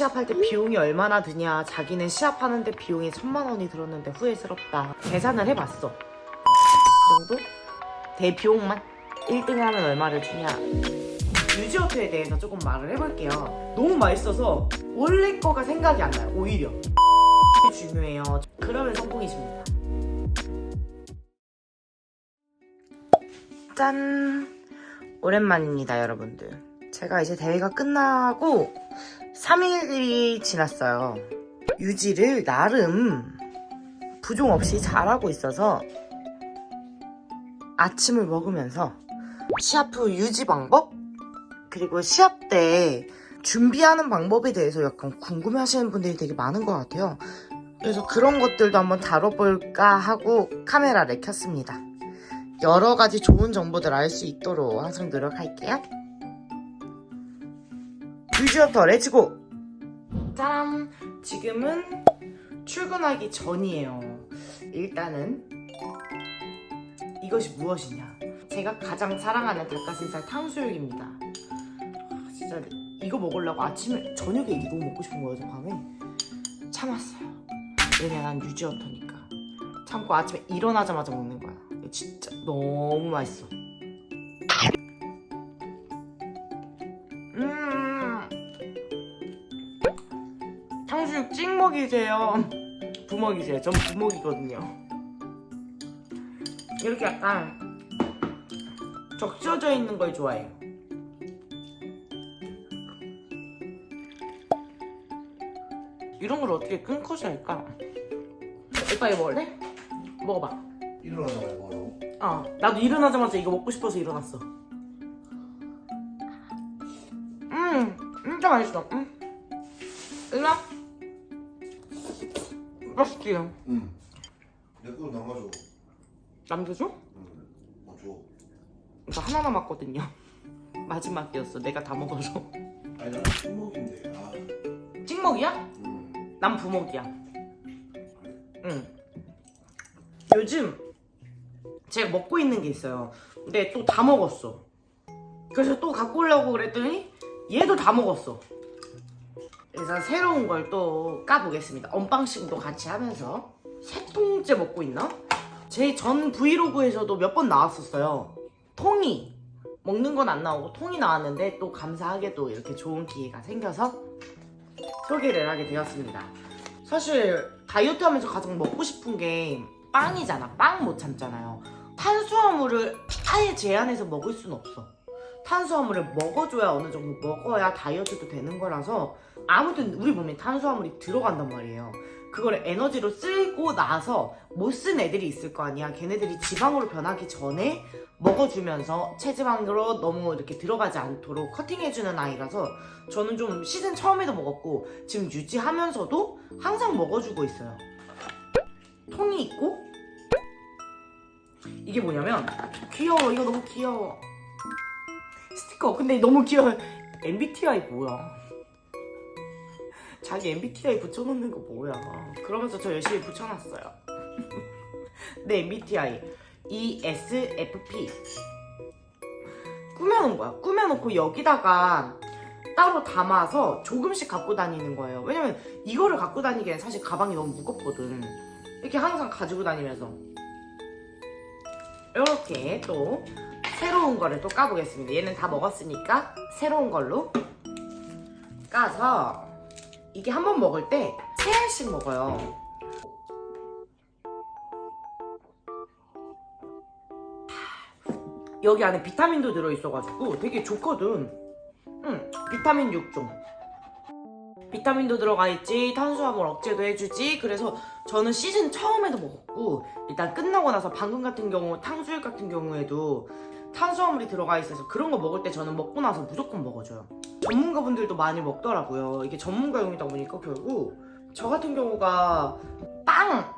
시합할 때 비용이 얼마나 드냐. 자기는 시합하는데 비용이 천만 원이 들었는데 후회스럽다. 계산을 해봤어. 정도? 대비용만? 1등 하면 얼마를 주냐. 유지어트에 대해서 조금 말을 해볼게요. 너무 맛있어서 원래 거가 생각이 안 나요. 오히려. 중요해요. 그러면 성공이십니다. 짠! 오랜만입니다 여러분들. 제가 이제 대회가 끝나고 3일이 지났어요 유지를 나름 부종 없이 잘하고 있어서 아침을 먹으면서 시합 후 유지 방법 그리고 시합 때 준비하는 방법에 대해서 약간 궁금해 하시는 분들이 되게 많은 것 같아요 그래서 그런 것들도 한번 다뤄볼까 하고 카메라를 켰습니다 여러 가지 좋은 정보들 알 수 있도록 항상 노력할게요. 뮤지어터 레츠고! 짜란! 지금은 출근하기 전이에요. 일단은 이것이 무엇이냐? 제가 가장 사랑하는 닭가슴살 탕수육입니다. 아, 진짜 이거 먹으려고 아침에 저녁에 너무 먹고 싶은 거예요. 저 밤에 참았어요. 왜냐 난 유지어터니까. 참고 아침에 일어나자마자 먹는 거야. 진짜 너무 맛있어. 탕수육 찍먹이세요. 부먹이세요. 전 부먹이거든요. 이렇게 약간 적셔져 있는 걸 좋아해요. 이런 걸 어떻게 끊고서 할까? 오빠 이거 먹을래? 먹어봐. 일어나자마자 뭐라고? 아, 나도 일어나자마자 이거 먹고 싶어서 일어났어. 음, 진짜 맛있어. 음. 일나? 맛있지? 응. 내 거는 남아줘. 남겨줘? 응. 어 줘. 나 하나 남았거든요. 마지막이었어. 내가 다 먹어서. 아니 나 친목인데. 아. 찍먹이야? 응. 난 부먹이야. 응. 요즘 제가 먹고 있는 게 있어요. 근데 또 다 먹었어. 그래서 또 갖고 오려고 그랬더니 얘도 다 먹었어. 그래서 새로운 걸 또 까보겠습니다. 언빵싱도 같이 하면서 세 통째 먹고 있나? 제 전 브이로그에서도 몇 번 나왔었어요. 통이 먹는 건 안 나오고 통이 나왔는데 또 감사하게도 이렇게 좋은 기회가 생겨서 소개를 하게 되었습니다. 사실 다이어트 하면서 가장 먹고 싶은 게 빵이잖아. 빵 못 참잖아요. 탄수화물을 아예 제한해서 먹을 수는 없어. 탄수화물을 먹어줘야 어느 정도 먹어야 다이어트도 되는 거라서 아무튼 우리 몸에 탄수화물이 들어간단 말이에요. 그걸 에너지로 쓰고 나서 못 쓴 애들이 있을 거 아니야. 걔네들이 지방으로 변하기 전에 먹어주면서 체지방으로 너무 이렇게 들어가지 않도록 커팅해주는 아이라서 저는 좀 시즌 처음에도 먹었고 지금 유지하면서도 항상 먹어주고 있어요. 통이 있고 이게 뭐냐면 귀여워 이거 너무 귀여워 스티커. 근데 너무 귀여워. MBTI 뭐야? 자기 MBTI 붙여놓는 거 뭐야? 그러면서 저 열심히 붙여놨어요. 내 MBTI ESFP 꾸며놓은 거야. 꾸며놓고 여기다가 따로 담아서 조금씩 갖고 다니는 거예요. 왜냐면 이거를 갖고 다니기엔 사실 가방이 너무 무겁거든. 이렇게 항상 가지고 다니면서. 이렇게 또 새로운 거를 또 까보겠습니다. 얘는 다 먹었으니까 새로운 걸로 까서 이게 한 번 먹을 때 세 알씩 먹어요. 여기 안에 비타민도 들어있어가지고 되게 좋거든. 응, 비타민 6종. 비타민도 들어가 있지, 탄수화물 억제도 해주지. 그래서 저는 시즌 처음에도 먹었고, 일단 끝나고 나서 방금 같은 경우, 탕수육 같은 경우에도 탄수화물이 들어가 있어서 그런 거 먹을 때 저는 먹고 나서 무조건 먹어줘요. 전문가분들도 많이 먹더라고요. 이게 전문가용이다 보니까 결국 저 같은 경우가 빵,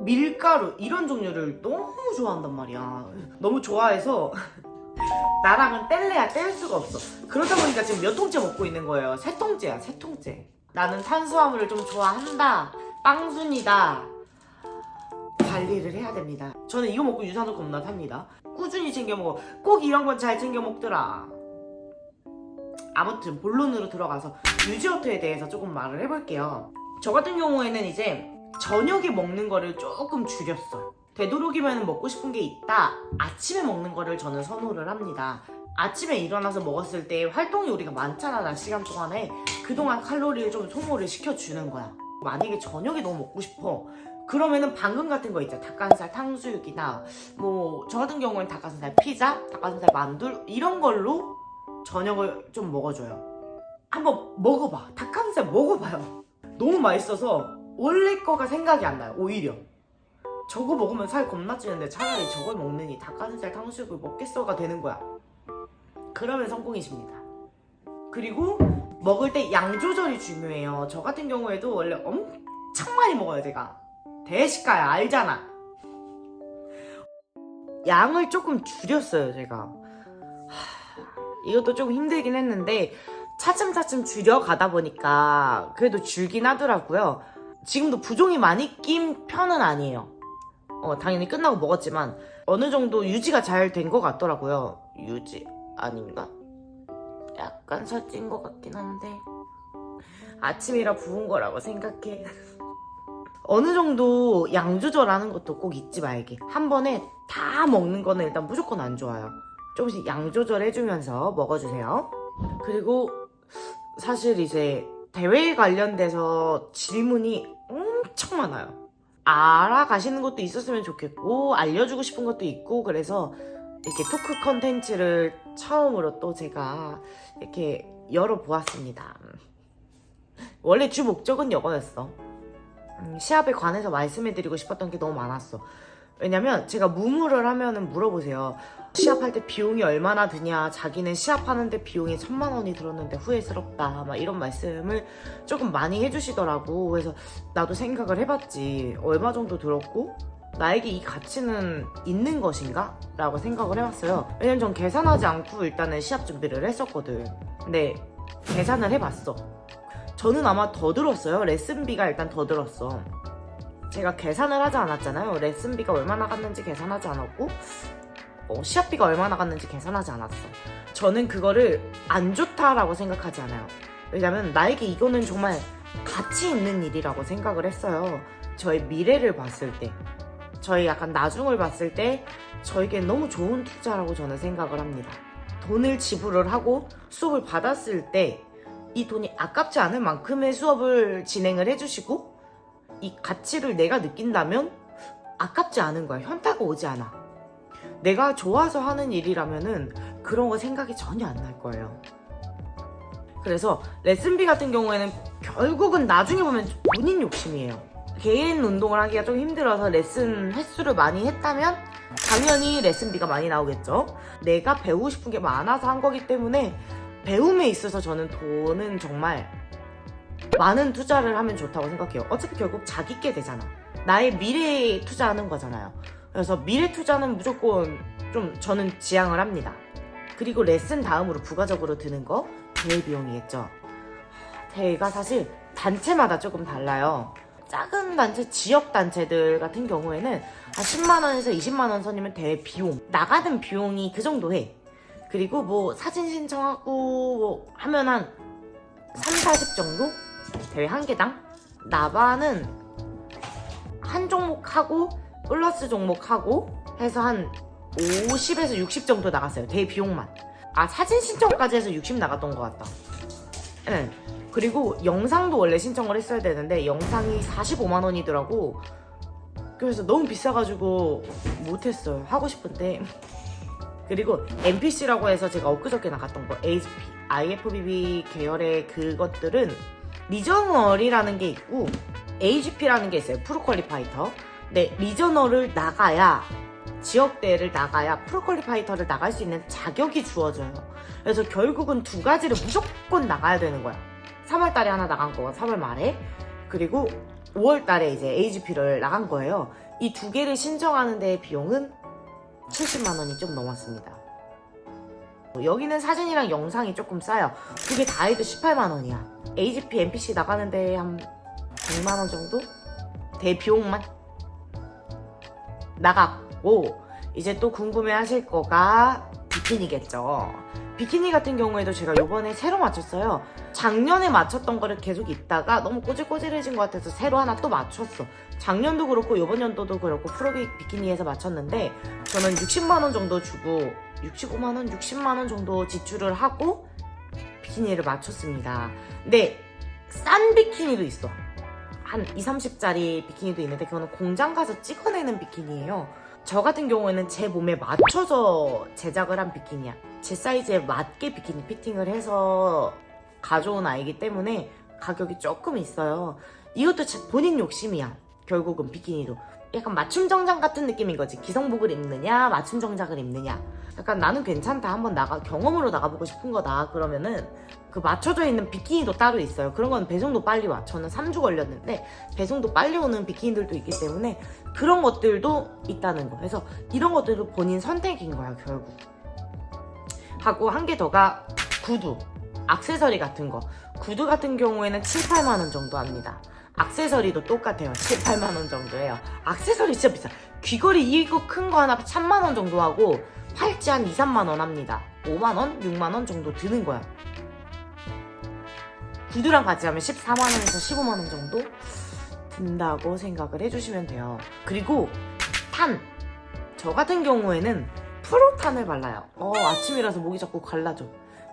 밀가루 이런 종류를 너무 좋아한단 말이야. 너무 좋아해서 나랑은 뗄래야 뗄 수가 없어. 그러다 보니까 지금 몇 통째 먹고 있는 거예요. 세 통째야, 세 통째. 나는 탄수화물을 좀 좋아한다. 빵순이다. 관리를 해야 됩니다. 저는 이거 먹고 유산소 겁나 탑니다. 꾸준히 챙겨 먹어. 꼭 이런 건 잘 챙겨 먹더라. 아무튼 본론으로 들어가서 유지어터에 대해서 조금 말을 해볼게요. 저 같은 경우에는 이제 저녁에 먹는 거를 조금 줄였어요. 되도록이면 먹고 싶은 게 있다. 아침에 먹는 거를 저는 선호를 합니다. 아침에 일어나서 먹었을 때 활동이 우리가 많잖아, 낮 시간 동안에. 그동안 칼로리를 좀 소모를 시켜주는 거야. 만약에 저녁에 너무 먹고 싶어. 그러면은 방금 같은 거 있죠. 닭가슴살 탕수육이나 뭐 저 같은 경우는 닭가슴살 피자, 닭가슴살 만두 이런 걸로 저녁을 좀 먹어줘요. 한번 먹어봐. 닭가슴살 먹어봐요. 너무 맛있어서 원래 거가 생각이 안 나요. 오히려. 저거 먹으면 살 겁나 찌는데 차라리 저걸 먹느니 닭가슴살 탕수육을 먹겠어가 되는 거야. 그러면 성공이십니다. 그리고 먹을 때 양 조절이 중요해요. 저 같은 경우에도 원래 엄청 많이 먹어요, 제가. 대식가야, 알잖아. 양을 조금 줄였어요, 제가. 하, 이것도 좀 힘들긴 했는데, 차츰차츰 줄여가다 보니까 그래도 줄긴 하더라고요. 지금도 부종이 많이 낀 편은 아니에요. 어, 당연히 끝나고 먹었지만, 어느 정도 유지가 잘 된 것 같더라고요. 유지 아닌가? 약간 살찐 것 같긴 한데, 아침이라 부은 거라고 생각해. 어느 정도 양 조절하는 것도 꼭 잊지 말게. 한 번에 다 먹는 거는 일단 무조건 안 좋아요. 조금씩 양 조절 해주면서 먹어주세요. 그리고 사실 이제 대회 관련돼서 질문이 엄청 많아요. 알아가시는 것도 있었으면 좋겠고, 알려주고 싶은 것도 있고, 그래서 이렇게 토크 컨텐츠를 처음으로 또 제가 이렇게 열어보았습니다. 원래 주 목적은 이거였어. 음, 시합에 관해서 말씀해드리고 싶었던 게 너무 많았어. 왜냐면 제가 무무를 하면은 물어보세요. 시합할 때 비용이 얼마나 드냐, 자기는 시합하는데 비용이 천만 원이 들었는데 후회스럽다, 막 이런 말씀을 조금 많이 해주시더라고. 그래서 나도 생각을 해봤지. 얼마 정도 들었고, 나에게 이 가치는 있는 것인가? 라고 생각을 해봤어요. 왜냐면 전 계산하지 않고 일단은 시합 준비를 했었거든. 근데 계산을 해봤어. 저는 아마 더 들었어요. 레슨비가 일단 더 들었어. 제가 계산을 하지 않았잖아요. 레슨비가 얼마 나 갔는지 계산하지 않았고, 어, 시합비가 얼마 나 갔는지 계산하지 않았어. 저는 그거를 안 좋다라고 생각하지 않아요. 왜냐면 나에게 이거는 정말 가치 있는 일이라고 생각을 했어요. 저의 미래를 봤을 때. 저희 약간 나중을 봤을 때 저에게 너무 좋은 투자라고 저는 생각을 합니다. 돈을 지불을 하고 수업을 받았을 때 이 돈이 아깝지 않을 만큼의 수업을 진행을 해주시고 이 가치를 내가 느낀다면 아깝지 않은 거야. 현타가 오지 않아. 내가 좋아서 하는 일이라면은 그런 거 생각이 전혀 안 날 거예요. 그래서 레슨비 같은 경우에는 결국은 나중에 보면 본인 욕심이에요. 개인 운동을 하기가 좀 힘들어서 레슨 횟수를 많이 했다면 당연히 레슨비가 많이 나오겠죠. 내가 배우고 싶은 게 많아서 한 거기 때문에 배움에 있어서 저는 돈은 정말 많은 투자를 하면 좋다고 생각해요. 어차피 결국 자기 게 되잖아. 나의 미래에 투자하는 거잖아요. 그래서 미래 투자는 무조건 좀 저는 지향을 합니다. 그리고 레슨 다음으로 부가적으로 드는 거 대회 비용이겠죠. 대회가 사실 단체마다 조금 달라요. 작은 단체, 지역 단체들 같은 경우에는 한 10만 원에서 20만 원 선이면 대회 비용 나가는 비용이 그 정도 해. 그리고 뭐 사진 신청하고 뭐 하면 한 3, 40 정도? 대회 한 개당? 나바는 한 종목 하고 플러스 종목 하고 해서 한 50에서 60 정도 나갔어요. 대회 비용만. 아 사진 신청까지 해서 60 나갔던 것 같다. 응. 그리고 영상도 원래 신청을 했어야 되는데 영상이 45만 원이더라고. 그래서 너무 비싸가지고 못했어요. 하고 싶은데. 그리고 NPC라고 해서 제가 엊그저께 나갔던 거 HP, IFBB 계열의 그것들은 리저널이라는 게 있고 AGP라는 게 있어요. 프로퀄리파이터. 네, 리저널을 나가야 지역대회를 나가야 프로퀄리파이터를 나갈 수 있는 자격이 주어져요. 그래서 결국은 두 가지를 무조건 나가야 되는 거야. 3월 달에 하나 나간 거가 3월 말에 그리고 5월 달에 이제 AGP를 나간 거예요. 이 두 개를 신청하는 데의 비용은 70만 원이 좀 넘었습니다. 여기는 사진이랑 영상이 조금 싸요. 두개다 해도 18만 원이야. AGP, NPC 나가는데 한 100만 원 정도? 대 비용만 나갔고 이제 또 궁금해 하실 거가 비키니겠죠. 비키니 같은 경우에도 제가 요번에 새로 맞췄어요. 작년에 맞췄던 거를 계속 입다가 너무 꼬질꼬질해진 것 같아서 새로 하나 또 맞췄어. 작년도 그렇고 요번 연도도 그렇고 프로비 비키니에서 맞췄는데 저는 60만 원 정도 주고 65만 원, 60만 원 정도 지출을 하고 비키니를 맞췄습니다. 근데 싼 비키니도 있어. 한 2, 30짜리 비키니도 있는데 그거는 공장 가서 찍어내는 비키니예요. 저 같은 경우에는 제 몸에 맞춰서 제작을 한 비키니야. 제 사이즈에 맞게 비키니 피팅을 해서 가져온 아이기 때문에 가격이 조금 있어요. 이것도 제 본인 욕심이야. 결국은 비키니도. 약간 맞춤 정장 같은 느낌인 거지. 기성복을 입느냐, 맞춤 정장을 입느냐. 약간 나는 괜찮다. 한번 나가, 경험으로 나가보고 싶은 거다. 그러면은 그 맞춰져 있는 비키니도 따로 있어요. 그런 건 배송도 빨리 와. 저는 3주 걸렸는데 배송도 빨리 오는 비키니들도 있기 때문에 그런 것들도 있다는 거. 그래서 이런 것들도 본인 선택인 거야, 결국. 하고 한 개 더가 구두, 액세서리 같은 거. 구두 같은 경우에는 7, 8만 원 정도 합니다. 액세서리도 똑같아요. 7, 8만 원 정도예요. 액세서리 진짜 비싸. 귀걸이 이거 큰 거 하나 3만 원 정도 하고 팔찌 한 2, 3만 원 합니다. 5만 원, 6만 원 정도 드는 거야. 구두랑 같이 하면 14만 원에서 15만 원 정도 든다고 생각을 해주시면 돼요. 그리고 탄. 저 같은 경우에는 프로탄을 발라요. 어, 아침이라서 목이 자꾸 갈라져.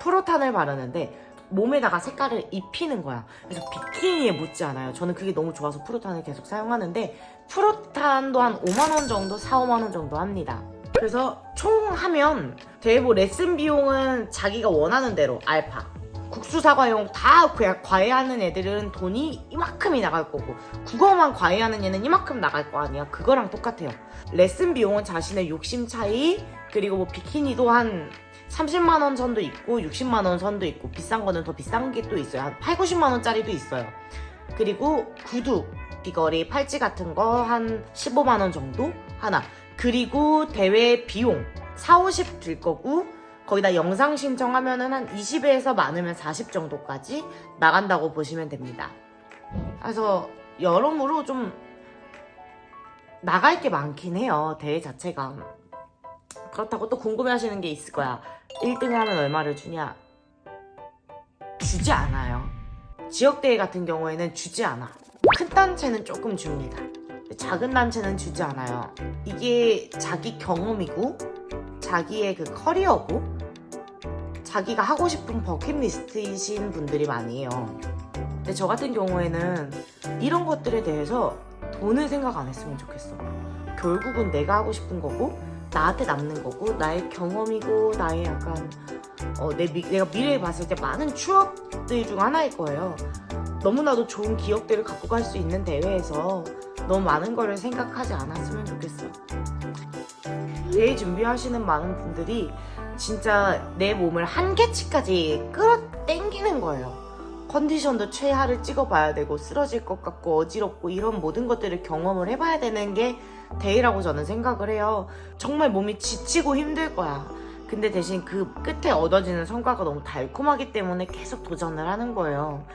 프로탄을 바르는데 몸에다가 색깔을 입히는 거야. 그래서 비키니에 묻지 않아요. 저는 그게 너무 좋아서 프로탄을 계속 사용하는데 프로탄도 한 5만 원 정도, 4, 5만 원 정도 합니다. 그래서 총 하면 대부 레슨 비용은 자기가 원하는 대로 알파 국수 사과용 다 그냥 과외하는 애들은 돈이 이만큼이 나갈 거고 국어만 과외하는 얘는 이만큼 나갈 거 아니야. 그거랑 똑같아요. 레슨 비용은 자신의 욕심 차이 그리고 뭐 비키니도 한 30만 원 선도 있고 60만 원 선도 있고 비싼 거는 더 비싼 게 또 있어요. 한 8, 90만 원짜리도 있어요. 그리고 구두 귀걸이 팔찌 같은 거 한 15만 원 정도? 하나. 그리고 대회 비용. 4, 50 들 거고 거기다 영상 신청하면은 한 20에서 많으면 40 정도까지 나간다고 보시면 됩니다. 그래서 여러모로 좀 나갈 게 많긴 해요. 대회 자체가. 그렇다고 또 궁금해 하시는 게 있을 거야. 1등 하면 얼마를 주냐? 주지 않아요. 지역대회 같은 경우에는 주지 않아. 큰 단체는 조금 줍니다. 작은 단체는 주지 않아요. 이게 자기 경험이고, 자기의 그 커리어고, 자기가 하고 싶은 버킷리스트이신 분들이 많이 해요. 근데 저 같은 경우에는 이런 것들에 대해서 돈을 생각 안 했으면 좋겠어. 결국은 내가 하고 싶은 거고, 나한테 남는 거고, 나의 경험이고, 나의 약간, 어, 내 미- 내가 미래에 봤을 때 많은 추억들 중 하나일 거예요. 너무나도 좋은 기억들을 갖고 갈 수 있는 대회에서 너무 많은 거를 생각하지 않았으면 좋겠어. 대회 준비하시는 많은 분들이 진짜 내 몸을 한계치까지 끌어당기는 거예요. 컨디션도 최하를 찍어봐야 되고 쓰러질 것 같고 어지럽고 이런 모든 것들을 경험을 해봐야 되는 게 대회라고 저는 생각을 해요. 정말 몸이 지치고 힘들 거야. 근데 대신 그 끝에 얻어지는 성과가 너무 달콤하기 때문에 계속 도전을 하는 거예요.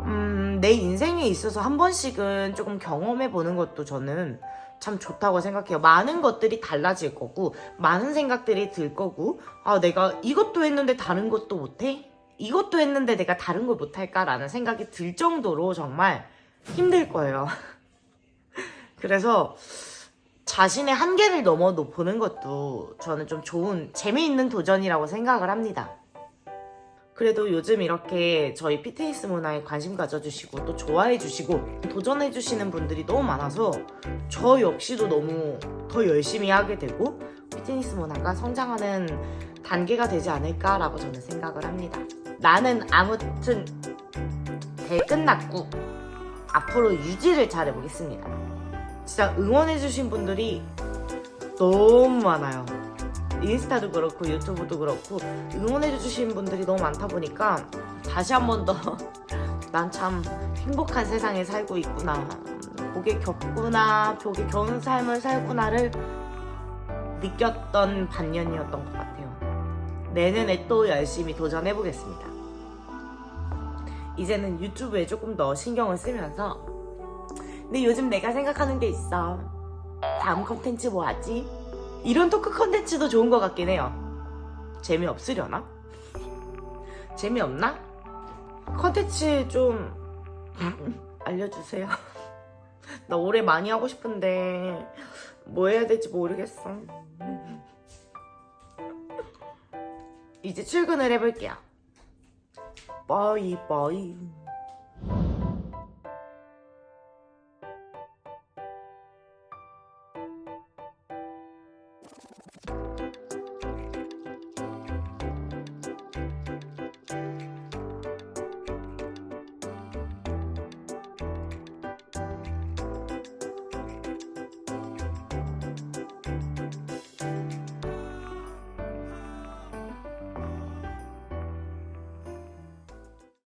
음, 내 인생에 있어서 한 번씩은 조금 경험해 보는 것도 저는 참 좋다고 생각해요. 많은 것들이 달라질 거고, 많은 생각들이 들 거고, 아, 내가 이것도 했는데 다른 것도 못해? 이것도 했는데 내가 다른 걸 못할까라는 생각이 들 정도로 정말 힘들 거예요. 그래서 자신의 한계를 넘어 보는 것도 저는 좀 좋은, 재미있는 도전이라고 생각을 합니다. 그래도 요즘 이렇게 저희 피트니스 문화에 관심 가져주시고 또 좋아해주시고 도전해주시는 분들이 너무 많아서 저 역시도 너무 더 열심히 하게 되고 피트니스 문화가 성장하는 단계가 되지 않을까라고 저는 생각을 합니다. 나는 아무튼 대회 끝났고 앞으로 유지를 잘 해보겠습니다. 진짜 응원해주신 분들이 너무 많아요. 인스타도 그렇고 유튜브도 그렇고 응원해주신 분들이 너무 많다 보니까 다시 한 번 더 난 참 행복한 세상에 살고 있구나. 복에 겹구나. 복에 겨운 삶을 살구나를 느꼈던 반년이었던 것 같아요. 내년에 또 열심히 도전해보겠습니다. 이제는 유튜브에 조금 더 신경을 쓰면서 근데 요즘 내가 생각하는 게 있어. 다음 컨텐츠 뭐 하지? 이런 토크 컨텐츠도 좋은 것 같긴 해요. 재미없으려나? 재미없나? 컨텐츠 좀 알려주세요. 나 올해 많이 하고 싶은데 뭐 해야 될지 모르겠어. 이제 출근을 해볼게요. 빠이 빠이.